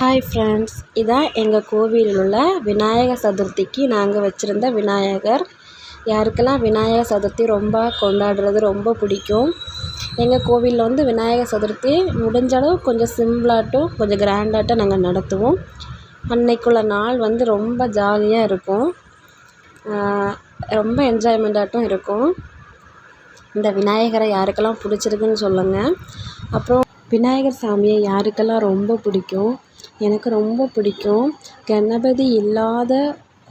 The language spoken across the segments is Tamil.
ஹாய் ஃப்ரெண்ட்ஸ் இதான் எங்கள் கோவிலில் உள்ள விநாயகர் சதுர்த்திக்கு நாங்கள் வச்சுருந்த விநாயகர். யாருக்கெல்லாம் விநாயகர் சதுர்த்தி ரொம்ப கொண்டாடுறது ரொம்ப பிடிக்கும்? எங்கள் கோவிலில் வந்து விநாயகர் சதுர்த்தி முடிஞ்ச அளவு கொஞ்சம் சிம்பிளாட்டும் கொஞ்சம் கிராண்டாகட்டும் நாங்கள் நடத்துவோம். அன்னைக்குள்ள நாள் வந்து ரொம்ப ஜாலியாக இருக்கும். ரொம்ப என்ஜாய்மெண்ட்டாட்டும் இருக்கும். இந்த விநாயகரை யாருக்கெல்லாம் பிடிச்சிருக்குன்னு சொல்லுங்கள் அப்புறம் விநாயகர் சாமியை யாருக்கெல்லாம் ரொம்ப பிடிக்கும்? எனக்கு ரொம்ப பிடிக்கும். கணபதி இல்லாத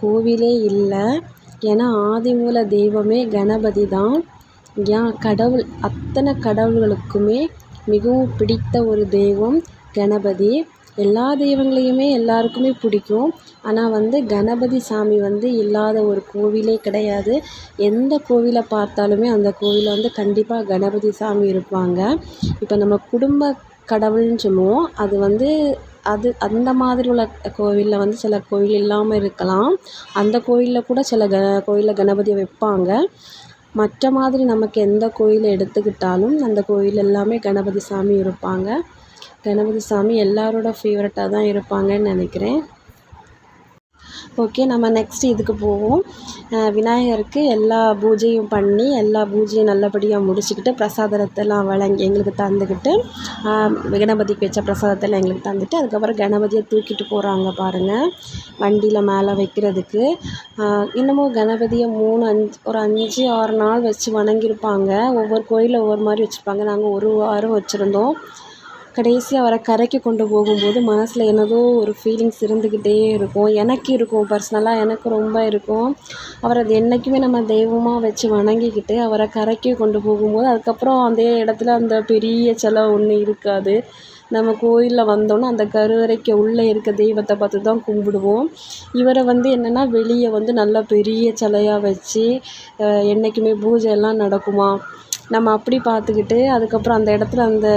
கோவிலே இல்லை. ஏன்னா ஆதிமூல தெய்வமே கணபதி தான். ஏன் கடவுள் அத்தனை கடவுள்களுக்குமே மிகவும் பிடித்த ஒரு தெய்வம் கணபதி. எல்லா தெய்வங்களையுமே எல்லாருக்குமே பிடிக்கும். ஆனால் வந்து கணபதி சாமி வந்து இல்லாத ஒரு கோவிலே கிடையாது. எந்த கோவிலை பார்த்தாலுமே அந்த கோவிலில் வந்து கண்டிப்பாக கணபதி சாமி இருப்பாங்க. இப்போ நம்ம குடும்ப கடவுள்னு சொல்லுவோம். அது வந்து அது அந்த மாதிரி உள்ள கோவிலில் வந்து சில கோயில் இல்லாமல் இருக்கலாம். அந்த கோயிலில் கூட சில க கோயிலில் கணபதியை வைப்பாங்க. மற்ற மாதிரி நமக்கு எந்த கோயிலை எடுத்துக்கிட்டாலும் அந்த கோயில் எல்லாமே கணபதி சாமி இருப்பாங்க. கணபதி சாமி எல்லாரோட ஃபேவரட்டாக தான் இருப்பாங்கன்னு நினைக்கிறேன். ஓகே நம்ம நெக்ஸ்ட் இதுக்கு போவோம். விநாயகருக்கு எல்லா பூஜையும் பண்ணி எல்லா பூஜையும் நல்லபடியாக முடிச்சுக்கிட்டு பிரசாதத்தெல்லாம் வழங்கி எங்களுக்கு தந்துக்கிட்டு கணபதிக்கு வச்ச பிரசாதத்தெல்லாம் எங்களுக்கு தந்துட்டு அதுக்கப்புறம் கணபதியை தூக்கிட்டு போகிறாங்க பாருங்கள் வண்டியில் மேலே வைக்கிறதுக்கு. இன்னமும் கணபதியை மூணு அஞ்சு ஒரு அஞ்சு ஆறு நாள் வச்சு வணங்கியிருப்பாங்க. ஒவ்வொரு கோயிலில் ஒவ்வொரு மாதிரி வச்சுருப்பாங்க நாங்கள் ஒரு வாரம் வச்சுருந்தோம். கடைசியாக அவரை கரைக்கு கொண்டு போகும்போது மனசில் என்னதோ ஒரு ஃபீலிங்ஸ் இருந்துக்கிட்டே இருக்கும். எனக்கு இருக்கும் பர்சனலாக எனக்கு ரொம்ப இருக்கும். அவரை அது என்றைக்குமே நம்ம தெய்வமாக வச்சு வணங்கிக்கிட்டு அவரை கரைக்கு கொண்டு போகும்போது அதுக்கப்புறம் அதே இடத்துல அந்த பெரிய சிலை ஒன்று இருக்காது. நம்ம கோயிலில் வந்தோன்னே அந்த கருவறைக்கு உள்ளே இருக்க தெய்வத்தை பார்த்து தான் கும்பிடுவோம். இவரை வந்து என்னென்னா வெளியே வந்து நல்லா பெரிய சிலையாக வச்சு என்றைக்குமே பூஜை எல்லாம் நடக்குமா? நம்ம அப்படி பார்த்துக்கிட்டு அதுக்கப்புறம் அந்த இடத்துல அந்த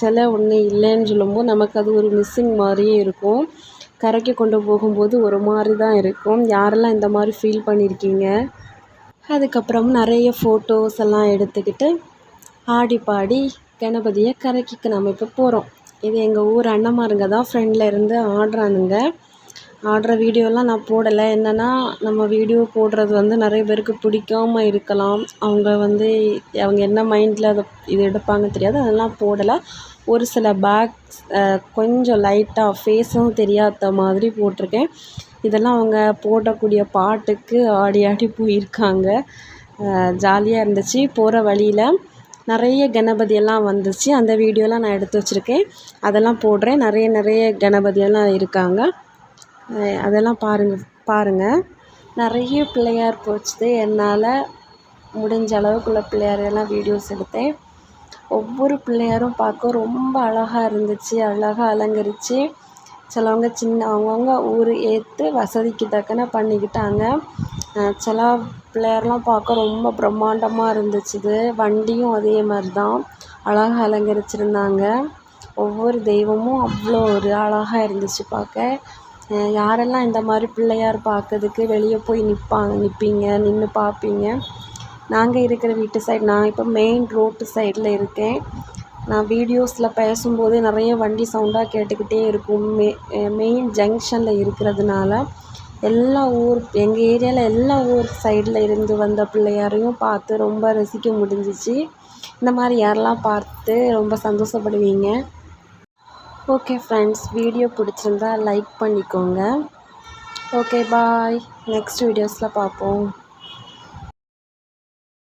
சிலை ஒன்று இல்லைன்னு சொல்லும்போது நமக்கு அது ஒரு மிஸ்ஸிங் மாதிரியே இருக்கும். கரைக்கு கொண்டு போகும்போது ஒரு மாதிரி தான் இருக்கும். யாரெல்லாம் இந்த மாதிரி ஃபீல் பண்ணியிருக்கீங்க அதுக்கப்புறம் நிறைய ஃபோட்டோஸ் எல்லாம் எடுத்துக்கிட்டு ஆடி பாடி கணபதியை கரைக்கு நம்ம இப்போ போகிறோம் இது எங்கள் ஊர் அண்ணமாருங்க தான் ஃப்ரெண்டில் இருந்து ஆடுறானுங்க. ஆடுற வீடியோலாம் நான் போடலை. என்னென்னா நம்ம வீடியோ போடுறது வந்து நிறைய பேருக்கு பிடிக்காம இருக்கலாம். அவங்க வந்து அவங்க என்ன மைண்டில் அதை இது எடுப்பாங்க தெரியாது. அதெல்லாம் போடலை. ஒரு சில பேக்ஸ் கொஞ்சம் லைட்டாக ஃபேஸும் தெரியாத மாதிரி போட்டிருக்கேன். இதெல்லாம் அவங்க போடக்கூடிய பாட்டுக்கு ஆடி ஆடி போயிருக்காங்க. ஜாலியாக இருந்துச்சு. போகிற வழியில் நிறைய கணபதியெல்லாம் வந்துச்சு. அந்த வீடியோலாம் நான் எடுத்து வச்சுருக்கேன். அதெல்லாம் போடுறேன். நிறைய நிறைய கணபதியெல்லாம் இருக்காங்க. அதெல்லாம் பாருங்கள் பாருங்கள் நிறைய பிள்ளையார் போச்சுது. என்னால் முடிஞ்ச அளவுக்குள்ள பிள்ளையாரெல்லாம் வீடியோஸ் எடுத்தேன். ஒவ்வொரு பிள்ளையாரும் பார்க்க ரொம்ப அழகாக இருந்துச்சு அழகாக அலங்கரித்து சிலவங்க சின்ன அவங்கவுங்க ஊர் ஏற்று வசதிக்கு தக்கன பண்ணிக்கிட்டாங்க. சில பிள்ளையார்லாம் பார்க்க ரொம்ப பிரம்மாண்டமாக இருந்துச்சுது. வண்டியும் அதே மாதிரி தான் அழகாக அலங்கரிச்சிருந்தாங்க. ஒவ்வொரு தெய்வமும் அவ்வளோ ஒரு அழகாக இருந்துச்சு பார்க்க. யாரெல்லாம் இந்த மாதிரி பிள்ளையார் பார்க்கறதுக்கு வெளியே போய் நிற்பாங்க நிற்பீங்க நின்று பார்ப்பீங்க. நாங்கள் இருக்கிற வீட்டு சைடு நான் இப்போ மெயின் ரோட்டு சைடில் இருக்கேன். நான் வீடியோஸில் பேசும்போது நிறைய வண்டி சவுண்டாக கேட்டுக்கிட்டே இருக்கும். மெ மெயின் ஜங்ஷனில் இருக்கிறதுனால எல்லா ஊர் எங்கள் ஏரியாவில் எல்லா ஊர் சைடில் இருந்து வந்த பிள்ளையாரையும் பார்த்து ரொம்ப ரசிக்க முடிஞ்சிச்சு. இந்த மாதிரி யாரெல்லாம் பார்த்து ரொம்ப சந்தோஷப்படுவீங்க? ஓகே ஃப்ரெண்ட்ஸ் வீடியோ பிடிச்சிருந்தா லைக் பண்ணிக்கோங்க. ஓகே பாய் நெக்ஸ்ட் வீடியோஸில் பார்ப்போம்.